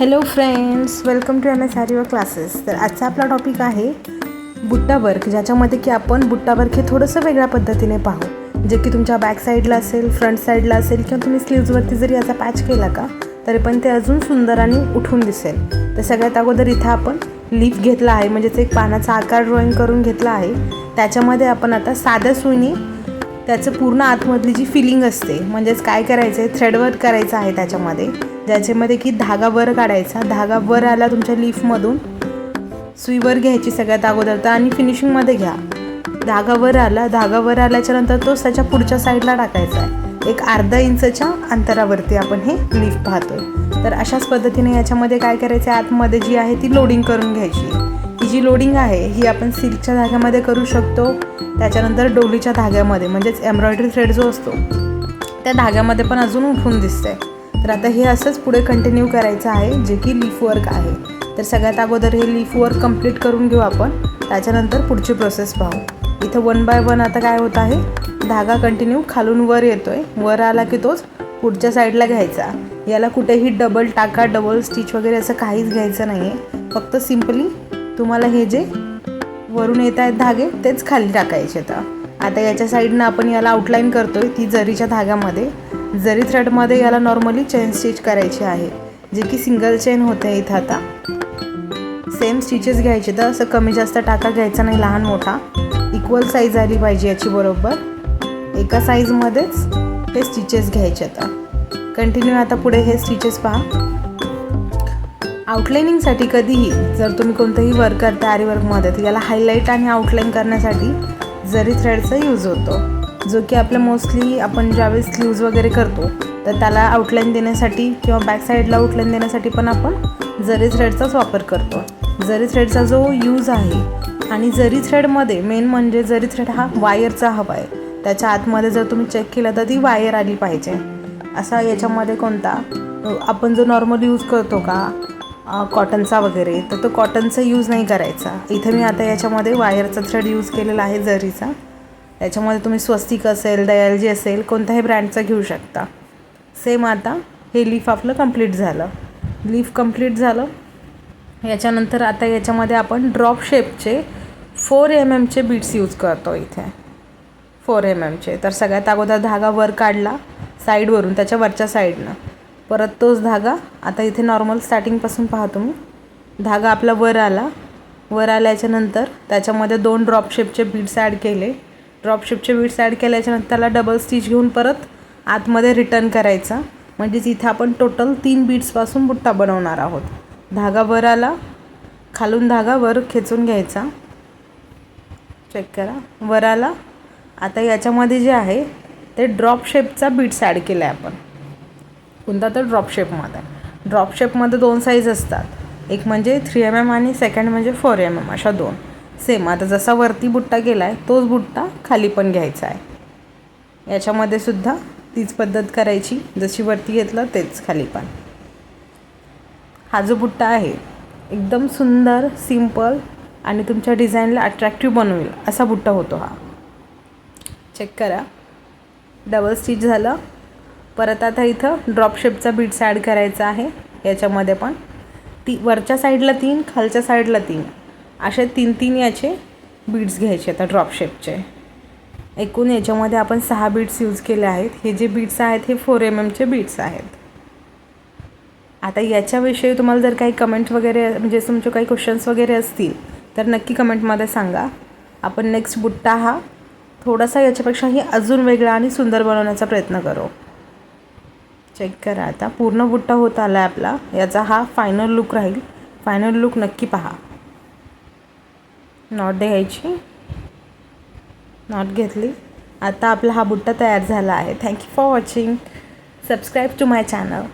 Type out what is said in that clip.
Hello friends welcome to M S R your classes तर आजचा आपला टॉपिक आहे बुट्टा वर्क ज्याच्यामध्ये की आपण बुट्टा वर्क हे थोडंसं वेगळ्या पद्धतीने पाहू. जे की तुमच्या बॅक साईडला असेल फ्रंट साईडला असेल किंवा तुम्ही स्लीव्जवरती जरी याचा पॅच केला का तरी पण ते अजून सुंदर आणि उठून दिसेल. तर सगळ्यात अगोदर इथं आपण लीफ घेतला आहे म्हणजेच एक पानाचा आकार ड्रॉईंग करून घेतला आहे. त्याच्यामध्ये आपण आता साध्या सुईने त्याचं पूर्ण आतमधली जी फिलिंग असते म्हणजेच काय करायचं आहे थ्रेडवर्क करायचं आहे त्याच्यामध्ये ज्याच्यामध्ये की धागा वर काढायचा धागा वर आला तुमच्या लीफमधून सुईवर घ्यायची सगळ्यात अगोदर तर आणि फिनिशिंगमध्ये घ्या. धागा वर आला धागा वर आल्याच्यानंतर तोच त्याच्या पुढच्या साईडला टाकायचा आहे. एक अर्धा इंचच्या अंतरावरती आपण हे लीफ पाहतोय. तर अशाच पद्धतीने याच्यामध्ये काय करायचं आहे आतमध्ये जी आहे ती लोडिंग करून घ्यायची. जी लोडिंग आहे ही आपण सिल्कच्या धाग्यामध्ये करू शकतो. त्याच्यानंतर डोलीच्या धाग्यामध्ये म्हणजेच एम्ब्रॉयडरी थ्रेड जो असतो त्या धाग्यामध्ये पण अजून उठून दिसतंय. तर आता हे असंच पुढे कंटिन्यू करायचं आहे जे की लीफ वर्क आहे. तर सगळ्यात अगोदर हे लीफ वर्क कंप्लीट करून घेऊ आपण. त्याच्यानंतर पुढची प्रोसेस पाहू. इथं वन बाय वन आता काय होत आहे धागा कंटिन्यू खालून वर येतो आहे वर आला की तोच पुढच्या साईडला घ्यायचा. याला कुठेही डबल टाका डबल स्टिच वगैरे असं काहीच घ्यायचं नाही आहे फक्त सिम्पली तुम्हाला हे जे वरून येत आहेत धागे तेच खाली टाकायचे तर आता याच्या साईडनं आपण याला आउटलाईन करतोय ती जरीच्या धाग्यामध्ये. जरी थ्रेडमध्ये याला नॉर्मली चेन स्टिच करायची आहे. जे की सिंगल चेन होते इथं आता. सेम स्टिचेस घ्यायचे तर असं कमी जास्त टाका घ्यायचा नाही लहान मोठा. इक्वल साईज आली पाहिजे याची बरोबर. एका साईजमध्येच हे स्टिचेस घ्यायचे आता कंटिन्यू आता पुढे हे स्टिचेस पहा. आउटलाईनिंगसाठी कधीही जर तुम्ही कोणतंही वर्क करता आरी वर्कमध्ये तर याला हायलाईट आणि आउटलाईन करण्यासाठी जरी थ्रेडचा यूज होतो. जो की आपल्या मोस्टली आपण ज्यावेळेस स्लीव्ज वगैरे करतो तर त्याला आउटलाईन देण्यासाठी किंवा बॅक साईडला आउटलाईन देण्यासाठी पण आपण जरी थ्रेडचाच वापर करतो. जरी थ्रेडचा जो यूज आहे आणि जरी थ्रेडमध्ये मेन म्हणजे जरी थ्रेड हा वायरचा हवा आहे त्याच्या आतमध्ये जर तुम्ही चेक केलं तर ती वायर आली पाहिजे. असा याच्यामध्ये कोणता आपण जो नॉर्मल यूज करतो का कॉटनचा वगैरे तर तो कॉटनचा यूज नाही करायचा. इथं मी आता याच्यामध्ये वायरचा थ्रेड यूज केलेला आहे जरीचा. याच्यामध्ये तुम्ही स्वस्तिक असेल दयालजी असेल कोणत्याही ब्रँडचा घेऊ शकता. सेम आता हे लीफ आपलं कंप्लीट झालं. लीफ कंप्लीट झालं. याच्यानंतर आता याच्यामध्ये आपण ड्रॉप शेपचे फोर एम एमचे बीट्स यूज करतो इथे. फोर एम एमचे तर सगळ्यात अगोदर धागा वर काढला साईडवरून त्याच्या वरच्या साईडनं परत तोच धागा. आता इथे नॉर्मल स्टार्टिंगपासून पाहतो मी धागा आपला वर आला. वर आल्याच्यानंतर त्याच्यामध्ये दोन ड्रॉप शेपचे बीड्स ॲड केले. ड्रॉप शेपचे बीड्स ॲड केल्याच्यानंतर त्याला डबल स्टिच घेऊन परत आतमध्ये रिटर्न करायचा. म्हणजेच इथे आपण टोटल तीन बीड्सपासून बुट्टा बनवणार आहोत. धागा वर आला. खालून धागा वर खेचून घ्यायचा. चेक करा. वर आला. आता याच्यामध्ये जे आहे ते ड्रॉप शेपचा बीट्स ॲड केला आहे आपण. कोणता तर ड्रॉप शेपमध्ये ड्रॉप शेपमध्ये दोन साईज असतात. एक म्हणजे थ्री एम एम आणि सेकंड म्हणजे फोर एम एम अशा दोन. सेम आता जसा वरती बुट्टा गेला आहे तोच बुट्टा खाली पण घ्यायचा आहे. याच्यामध्ये सुद्धा तीच पद्धत करायची. जशी वरती घेतलं तेच खाली पण. हा जो बुट्टा आहे एकदम सुंदर सिंपल आणि तुमच्या डिझाईनला अट्रॅक्टिव्ह बनवेल असा बुट्टा होतो हा. चेक करा. डबल स्टिच झालं. परत आता इथं ड्रॉप शेपचा बीट्स ॲड करायचा आहे. याच्यामध्ये पण. ती वरच्या साईडला तीन खालच्या साईडला तीन. असे तीन तीन याचे बीट्स घ्यायचे आता ड्रॉप शेपचे एकूण याच्यामध्ये आपण सहा बीट्स यूज केले आहेत. हे जे बीट्स आहेत हे फोर एम एमचे बीट्स आहेत. आता याच्याविषयी तुम्हाला जर काही कमेंट वगैरे म्हणजे तुमचे काही क्वेश्चन्स वगैरे असतील तर नक्की कमेंटमध्ये सांगा. आपण नेक्स्ट बुट्टा हा थोडासा याच्यापेक्षाही अजून वेगळा आणि सुंदर बनवण्याचा प्रयत्न करू. चेक करा आता. पूर्ण बुट्टा होत आला आहे आपला. याचा हा फायनल लुक राहील. फायनल लुक नक्की पहा. नॉट द्यायची. नॉट घेतली. आता आपला हा बुट्टा तयार झाला आहे. Thank you for watching subscribe to my channel